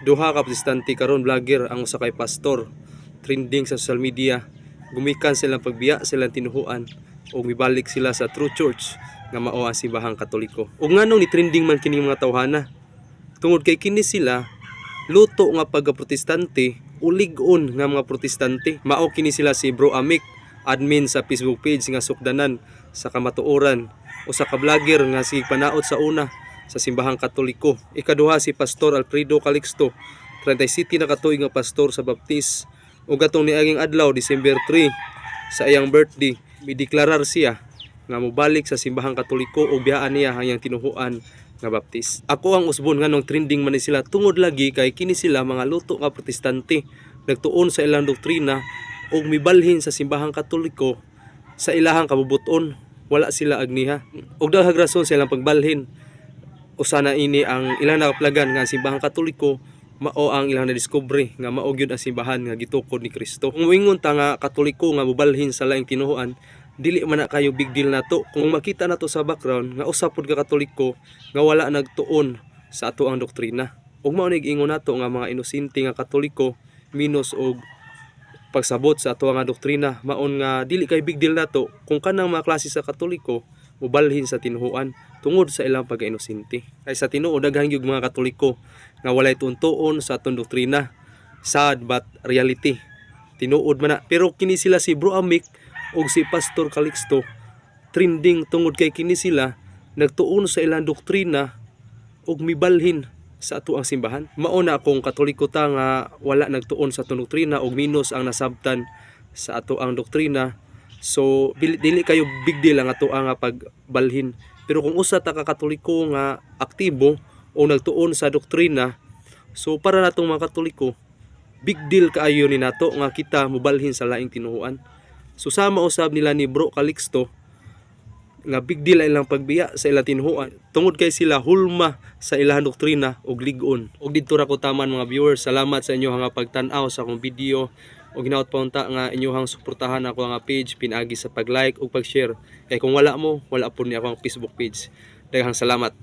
Duha ka protestante karon vlogger ang usa kay pastor trending sa social media. Gumikan silang pagbiya silang tinuhuan o mibalik sila sa True Church nga mao ang simbahang Katoliko. Ug nganong ni trending man kining mga tawhana? Tungod kay kini sila luto nga pagka-protestante ulig-on nga mga protestante. Mao kini sila si Bro Amik, admin sa Facebook page nga sukdanan sa kamatuoran o sa ka-vlogger nga si panaot sa una sa simbahang katoliko. Ikaduha si Pastor Alfredo Calixto, 37 na katuig nga pastor sa Baptist. O gatong niaging adlaw, December 3, sa iyang birthday, mideklarar siya nga mobalik sa simbahang katoliko o biyaan niya hanggang tinuhuan nga Baptist. Ako ang usbon nga nung trending man sila tungod lagi kay kini sila mga luto nga protestante nagtuon sa ilang doktrina ug mibalhin sa simbahang katoliko sa ilahang kabubuton wala sila agniha ug daghang rason sa ilang pagbalhin usa na ini ang ilang nakaplagan nga ang simbahang katoliko mao ang ilang nadiskubre nga mao gyud ang simbahan nga gitukod ni Kristo. Kung moingon ta nga katoliko nga mubalhin sa laing tinuhuan, dili man na kayo big deal nato. Kung makita nato sa background nga usa pod ka katoliko nga wala nagtuon sa ato ang doktrina. Ug mao nig ingon nato nga mga inosente nga katoliko minus og pagsabot sa ato nga doktrina maon nga dili kay big deal nato kung kanang mga klase sa katoliko mubalhin sa tinuhuan tungod sa ilang pagka-inosente. Kay sa tinuod daghang gyud mga katoliko nga walay tuntuon sa atong doktrina. Sad but reality. Tinuod man na. Pero kini sila si Bro Amik ug si Pastor Calixto trending tungod kay kini sila nagtuon sa ilang doktrina ug mibalhin sa ato ang simbahan. Mao na akong katoliko ta nga wala nagtuon sa atong doktrina ug minus ang nasabtan sa ato ang doktrina. So dili, kayo big deal ang ato ang pagbalhin. Pero kung usa ta ka katoliko nga aktibo o nagtuon sa doktrina, so para natong mga katoliko, big deal kaayo ni nato nga kita mobalhin sa laing tinuhuan. So sama usab nila ni Bro Calixto nga big deal ang ilang pagbiya sa ilang tinuhuan tungod kay sila hulma sa ilang doktrina ug ligon. Ug didto ra ko taman mga viewers, salamat sa inyo nga pagtan-aw sa akong video ug ginaot pa unta nga inyohang suportahan ako nga page pinaagi sa pag-like ug pag-share. Kay kung wala mo, wala po ni ako ang Facebook page. Daghang salamat.